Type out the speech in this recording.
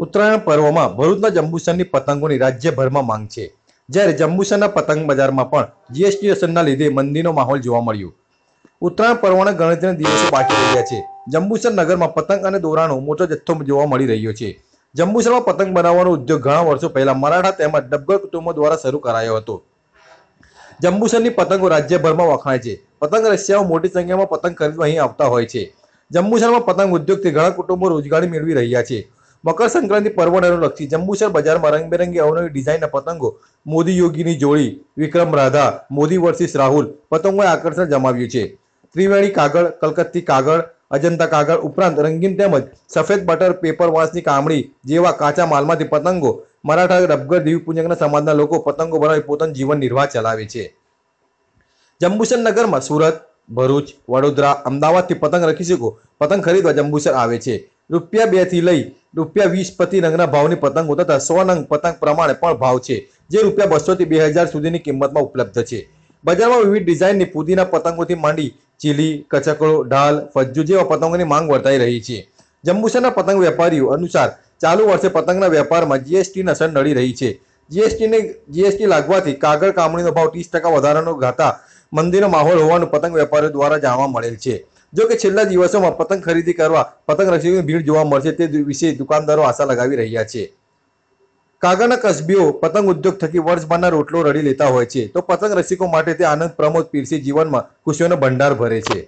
ઉત્તરાયણ પર્વમાં ભરૂચના જંબુસરની પતંગોની રાજ્યભરમાં માંગ છે. જ્યારે જંબુસરના પતંગ બજારમાં પણ જીએસટી અસરના લીધે મંદીનો માહોલ જોવા મળ્યો. ઉત્તરાયણ પર્વના ગણતરીના દિવસો બાકી રહ્યા છે. જંબુસર નગરમાં પતંગ અને દોરાનો મોટો જથ્થો જોવા મળી રહ્યો છે. જંબુસરમાં પતંગ બનાવવાનો ઉદ્યોગ ઘણા વર્ષો પહેલા મરાઠા તેમજ ડબ્બર કુટુંબો દ્વારા શરૂ કરાયો હતો. જંબુસરની પતંગો રાજ્યભરમાં વખણાય છે. પતંગ રશિયાઓ મોટી સંખ્યામાં પતંગ ખરીદવા અહીં આવતા હોય છે. જંબુસરમાં પતંગ ઉદ્યોગથી ઘણા કુટુંબો રોજગારી મેળવી રહ્યા છે. મકર સંક્રાંતિ પર્વને અનુલક્ષી જંબુસર બજારમાં રંગબેરંગી અવનવી ડિઝાઇનના પતંગો, મોદી યોગીની જોડી, વિક્રમ રાધા, મોદી વર્સિસ રાહુલ પતંગોએ આકર્ષણ જમાવ્યું છે. ત્રિવેણી કાગળ, કલકત્તી કાગળ, અજંતા કાગળ ઉપરાંત રંગીન તેમજ સફેદ બટર પેપર વાંસની કામળી જેવા કાચા માલમાંથી પતંગો, મરાઠા રબગર દેવીપૂજકના સમાજના લોકો પતંગો બનાવી પોતાનું જીવન નિર્વાહ ચલાવે છે. જંબુસર નગરમાં સુરત, ભરૂચ, વડોદરા, અમદાવાદથી પતંગ રખી શકો, પતંગ ખરીદવા જંબુસર આવે છે. રૂપિયા બેથી લઈ રૂપિયા વીસ પ્રતિ નંગના ભાવની પતંગો તથા સો નંગ પતંગ પ્રમાણે પણ ભાવ છે, જે રૂપિયા બસોથી બે હજાર સુધીની કિંમતમાં ઉપલબ્ધ છે. બજારમાં વિવિધ ડિઝાઇનની પુદીના પતંગોથી માંડી ચીલી, કચકડો, ઢાલ, ફજ્જુ જેવા પતંગોની માંગ વર્તાઈ રહી છે. જંબુસરના પતંગ વેપારીઓ અનુસાર ચાલુ વર્ષે પતંગના વેપારમાં જીએસટીની અસર નડી રહી છે. જીએસટીને જીએસટી લાગવાથી કાગળ કામણીનો ભાવ ત્રીસ ટકા વધારાનો ઘાતા મંદીનો માહોલ હોવાનું પતંગ વેપારીઓ દ્વારા જાણવા મળેલ છે. જો કે છેલ્લા દિવસોમાં પતંગ ખરીદી કરવા પતંગ રસિકોની ભીડ જોવા મળશે તે વિશે દુકાનદારો આશા લગાવી રહ્યા છે. કાગળના કસબીઓ પતંગ ઉદ્યોગ થકી વર્ષભરના રોટલો રડી લેતા હોય છે. તો પતંગ રસિકો માટે તે આનંદ પ્રમોદ પીરસી જીવનમાં ખુશીઓનો ભંડાર ભરે છે.